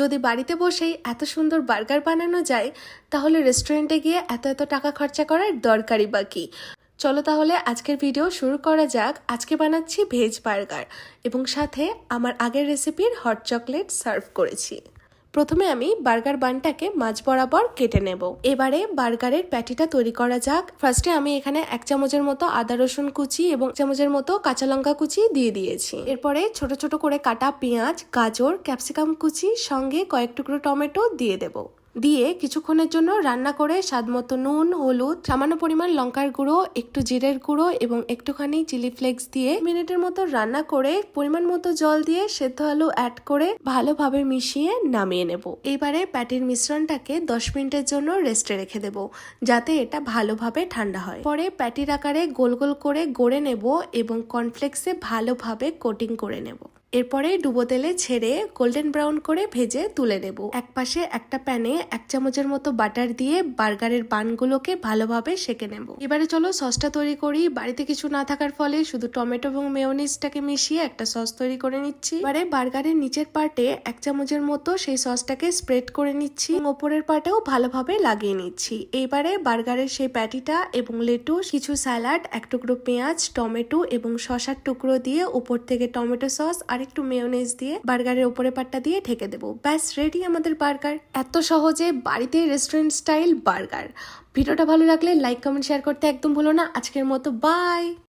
যদি বাড়িতে বসেই এত সুন্দর বার্গার বানানো যায়, তাহলে রেস্টুরেন্টে গিয়ে এত এত টাকা খরচা করার দরকারই বা কি চলো তাহলে আজকের ভিডিও শুরু করা যাক। আজকে বানাচ্ছি ভেজ বার্গার এবং সাথে আমার আগের রেসিপির হট চকলেট সার্ভ করেছি। প্রথমে আমি বার্গার বানটাকে মাঝ বরাবর কেটে নেব। এবারে বার্গারের প্যাটিটা তৈরি করা যাক। ফার্স্টে আমি এখানে এক চামচের মতো আদা রসুন কুচি এবং চামচের মতো কাঁচা লঙ্কা কুচি দিয়ে দিয়েছি। এরপরে ছোট ছোট করে কাটা পেঁয়াজ, গাজর, ক্যাপসিকাম কুচি, সঙ্গে কয়েক টুকরো টমেটো দিয়ে দেবো। দিয়ে কিছুক্ষণের জন্য রান্না করে স্বাদমতো নুন, হলুদ, সামান্য পরিমাণ লঙ্কার গুঁড়ো, একটু জিরের গুঁড়ো এবং একটুখানি চিলি ফ্লেক্স দিয়ে মিনিটের মতো রান্না করে পরিমাণ মতো জল দিয়ে সেদ্ধ আলু অ্যাড করে ভালোভাবে মিশিয়ে নামিয়ে নেব। এবারে প্যাটির মিশ্রণটাকে দশ মিনিটের জন্য রেস্টে রেখে দেব, যাতে এটা ভালোভাবে ঠান্ডা হয়। পরে প্যাটির আকারে গোল গোল করে গড়ে নেব এবং কর্নফ্লেক্সে ভালোভাবে কোটিং করে নেব। এরপরে ডুবো তেলে ছেড়ে গোল্ডেন ব্রাউন করে ভেজে তুলে নেব। এক পাশে একটা প্যানে এক চামচের মতো বাটার দিয়ে বার্গারের বানগুলোকে ভালোভাবে সেকে নেব। এবারে চলো সসটা তৈরি করি। বাড়িতে কিছু না থাকার ফলে শুধু টমেটো এবং মেয়োনিজটাকে মিশিয়ে একটা সস তৈরি করে নিচ্ছি। এবারে বার্গারের নিচের পার্টে এক চামচের মতো সেই সসটাকে স্প্রেড করে নিচ্ছি ওপরের পার্টেও ভালোভাবে লাগিয়ে নিচ্ছি। এইবারে বার্গারের সেই প্যাটিটা এবং লেটুস কিছু স্যালাড এক টুকরো পেঁয়াজ, টমেটো এবং শশার টুকরো দিয়ে উপর থেকে টমেটো সস আর একটু মেয়োনেজ দিয়ে বার্গারের উপরে পাটটা দিয়ে ঢেকে দেবো। ব্যাস রেডি আমাদের বার্গার এত সহজে বাড়িতে রেস্টুরেন্ট স্টাইল বার্গার ভিডিওটা ভালো লাগলে লাইক কমেন্ট শেয়ার করতে একদম ভুলো না। আজকের মতো বাই